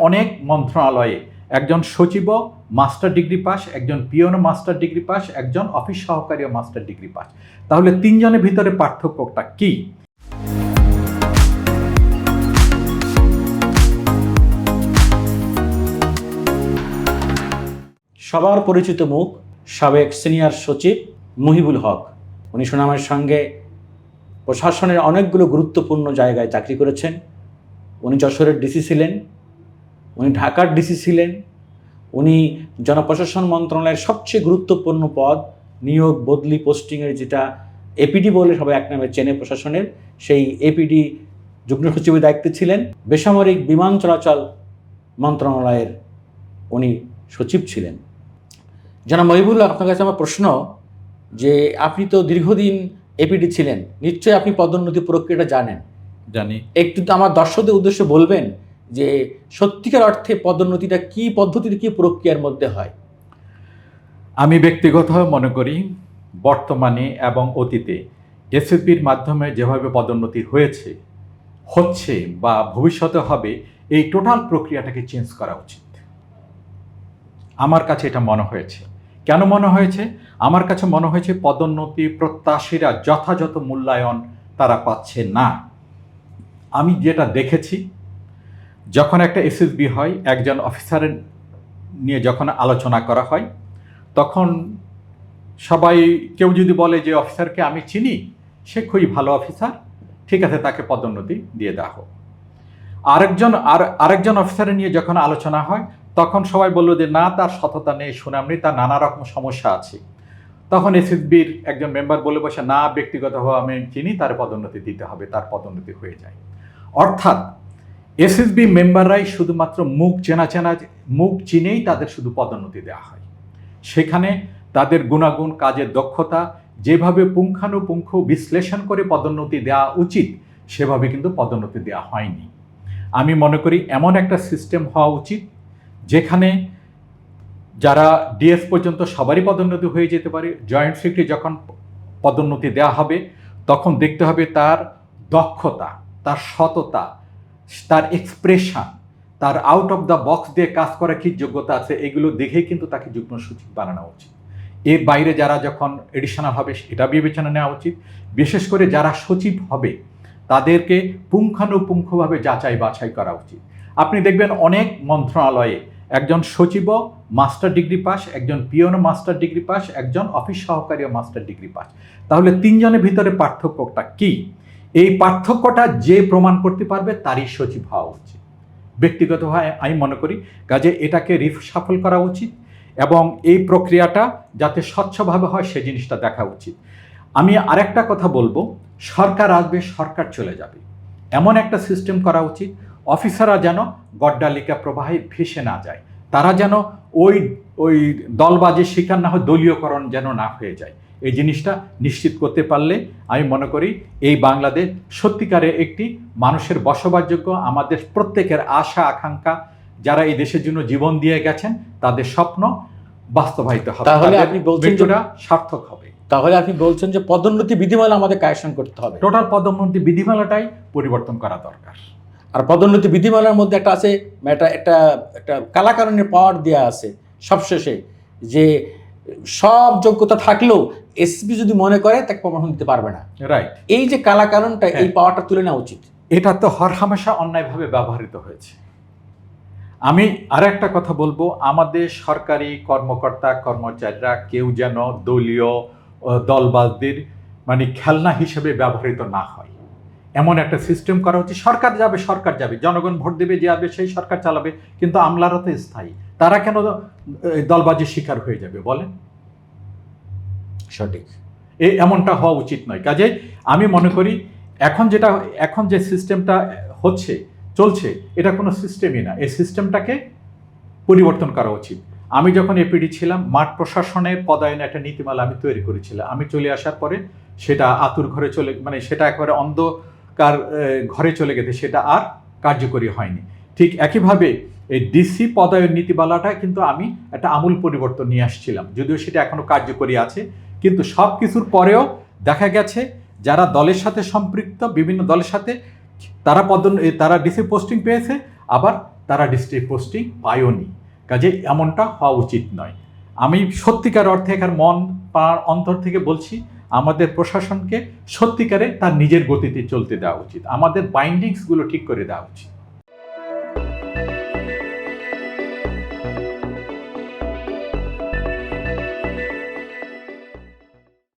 অনেক মন্ত্রণালয়ে একজন সচিবও মাস্টার ডিগ্রি পাস, একজন পিওনও মাস্টার ডিগ্রি পাস, একজন অফিস সহকারীও মাস্টার ডিগ্রি পাস। তাহলে তিনজনের ভিতরে পার্থক্যটা কি? সবার পরিচিত মুখ সাবেক সিনিয়র সচিব মুহিবুল হক। উনি সুনামের সঙ্গে প্রশাসনের অনেকগুলো গুরুত্বপূর্ণ জায়গায় চাকরি করেছেন। উনি যশোরের ডিসি ছিলেন। উনি ঢাকার ডিসি ছিলেন। উনি জনপ্রশাসন মন্ত্রণালয়ের সবচেয়ে গুরুত্বপূর্ণ পদ নিয়োগ বদলি পোস্টিংয়ের যেটা এপিডি বলে সবাই এক নামে চেনে প্রশাসনের সেই এপিডি যুগ্ম সচিবের দায়িত্বে ছিলেন। বেসামরিক বিমান চলাচল মন্ত্রণালয়ের উনি সচিব ছিলেন। জনাব মহিবুল্লাহ আপনার কাছে আমার প্রশ্ন যে আপনি তো দীর্ঘদিন এপিডি ছিলেন নিশ্চয়ই আপনি পদোন্নতি প্রক্রিয়াটা জানেন। জানি। একটু তো আমার দর্শকদের উদ্দেশ্যে বলবেন যে সত্যিকার অর্থে পদোন্নতিটা কি পদ্ধতিতে কি প্রক্রিয়ার মধ্যে হয়? আমি ব্যক্তিগতভাবে মনে করি, বর্তমানে এবং অতীতে এসএসবির মাধ্যমে যেভাবে পদোন্নতি হয়েছে, হচ্ছে বা ভবিষ্যতে হবে, এই টোটাল প্রক্রিয়াটাকে চেঞ্জ করা উচিত। আমার কাছে এটা মনে হয়েছে। কেন মনে হয়েছে? আমার কাছে মনে হয়েছে পদোন্নতি প্রত্যাশীরা যথাযথ মূল্যায়ন তারা পাচ্ছে না। আমি যেটা দেখেছি যখন একটা এসএসবি হয়, একজন অফিসারের নিয়ে যখন আলোচনা করা হয়, তখন সবাই, কেউ যদি বলে যে অফিসারকে আমি চিনি, সে খুবই ভালো অফিসার ঠিক আছে, তাকে পদোন্নতি দিয়ে দেওয়া হোক। আরেকজন, আর আরেকজন অফিসারের নিয়ে যখন আলোচনা হয়, তখন সবাই বলল যে, না, তার সততা নেই সুনাম নেই তার নানা রকম সমস্যা আছে। তখন এসএসবির একজন মেম্বার বলে বসে, না, ব্যক্তিগতভাবে আমি চিনি, তার পদোন্নতি দিতে হবে, তার পদোন্নতি হয়ে যায়। অর্থাৎ এসএসবি মেম্বাররাই শুধুমাত্র মুখ চেনা চেনা, মুখ চিনেই তাদের শুধু পদোন্নতি দেওয়া হয়। সেখানে তাদের গুণাগুণ, কাজের দক্ষতা, যেভাবে পুঙ্খানুপুঙ্খ বিশ্লেষণ করে পদোন্নতি দেওয়া উচিত, সেভাবে কিন্তু পদোন্নতি দেওয়া হয়নি। আমি মনে করি এমন একটা সিস্টেম হওয়া উচিত, যেখানে যারা ডিএস পর্যন্ত সবারই পদোন্নতি হয়ে যেতে পারে, জয়েন্ট সেক্রেটারি যখন পদোন্নতি দেওয়া হবে, তখন দেখতে হবে তার দক্ষতা, তার সততা তার এক্সপ্রেশন তার আউট অফ দ্য বক্স দিয়ে কাজ করার কি যোগ্যতা আছে, এগুলো দেখেই কিন্তু তাকে যুগ্ম সচিব বানানো উচিত। এর বাইরে যারা যখন এডিশনাল হবে এটা বিবেচনা নেওয়া উচিত। বিশেষ করে যারা সচিব হবে, তাদেরকে পুঙ্খানুপুঙ্খভাবে যাচাই বাছাই করা উচিত। আপনি দেখবেন অনেক মন্ত্রণালয়ে একজন সচিবও মাস্টার ডিগ্রি পাস একজন পিওনও মাস্টার ডিগ্রি পাস একজন অফিস সহকারীও মাস্টার ডিগ্রি পাস তাহলে তিনজনের ভিতরে পার্থক্যটা কি? এই পার্থক্যটা যে প্রমাণ করতে পারবে তারই সচিব হওয়া উচিত। ব্যক্তিগতভাবে আমি মনে করি, কাজে এটাকে রিফ সাফল করা উচিত এবং এই প্রক্রিয়াটা যাতে স্বচ্ছভাবে হয় সে জিনিসটা দেখা উচিত। আমি আরেকটা কথা বলব, সরকার আসবে, সরকার চলে যাবে। এমন একটা সিস্টেম করা উচিত, অফিসাররা যেন গড্ডালিকা প্রবাহে ভেসে না যায়। তারা যেন ওই ওই দলবাজের শিকার না হয়, দলীয়করণ যেন না হয়ে যায়। এই জিনিসটা নিশ্চিত করতে পারলে আমি মনে করি এই বাংলাদেশ সত্যিকারে একটি মানুষের বসবাসযোগ্য আমাদের প্রত্যেকের আশা আকাঙ্ক্ষা যারা এই দেশের জন্য জীবন দিয়ে গেছেন তাদের স্বপ্ন বাস্তবায়িত হবে। তাহলে আপনি বলছেন যে- সার্থক হবে। তাহলে আপনি বলছেন যে পদোন্নতি বিধিমালা আমাদের কারেকশন করতে হবে। টোটাল পদোন্নতি বিধিমালাটাই পরিবর্তন করা দরকার। আর পদোন্নতি বিধিমালার মধ্যে একটা আছে একটা একটা একটা কালাকারণের পাওয়ার দেওয়া আছে সবশেষে যে সব যোগ্যতা থাকলেও এসপি যদি মনে করে তাকে প্রমোশন দিতে পারবে না। রাইট এই যে কালাকারণটা এই হ্যাঁ। পাওয়ারটা তুলে নেওয়া উচিত। এটা তো হরহামেশা অন্যায়ভাবে ব্যবহৃত হয়েছে। আমি আরেকটা কথা বলব আমাদের সরকারি কর্মকর্তা কর্মচারীরা কেউ যেন দলীয় দলবাজদের মানে খেলনা হিসেবে ব্যবহৃত না হয়। এমন একটা সিস্টেম করা হচ্ছে সরকার যাবে সরকার যাবে। জনগণ ভোট দেবে যে যাবে সেই সরকার চালাবে। কিন্তু আমলারা তো স্থায়ী। তারা কেন দলবাজির শিকার হয়ে যাবে বলেন? সঠিক। এ এমনটা হওয়া উচিত নয়। কাজে আমি মনে করি এখন যেটা, এখন যে সিস্টেমটা হচ্ছে, চলছে, এটা কোনো সিস্টেমই না। এই সিস্টেমটাকে পরিবর্তন করা উচিত। আমি যখন এপিডি ছিলাম, মাঠ প্রশাসনে পদায়নে একটা নীতিমালা আমি তৈরি করেছিলাম। আমি চলে আসার পরে সেটা আতুর ঘরে চলে মানে সেটা একেবারে অন্ধকার ঘরে চলে গেছে, সেটা আর কার্যকরী হয়নি। ঠিক একইভাবে এই ডিসি পদায়ন নীতিমালাটা কিন্তু আমি একটা আমূল পরিবর্তন নিয়ে আসছিলাম। যদিও সেটা এখনও কার্যকরী আছে, কিন্তু সব কিছুর পরেও দেখা গেছে যারা দলের সাথে সম্পৃক্ত, বিভিন্ন দলের সাথে তারা পদ তারা ডিসি পোস্টিং পেয়েছে, আবার তারা ডিস্ট্রিক্ট পোস্টিং পায়নি। কাজে এমনটা হওয়া উচিত নয়। আমি সত্যিকার অর্থে এখানে মন পার অন্তর থেকে বলছি, আমাদের প্রশাসনকে সত্যিকারে তার নিজের গতিতে চলতে দেওয়া উচিত। আমাদের বাইন্ডিংসগুলো ঠিক করে দেওয়া উচিত।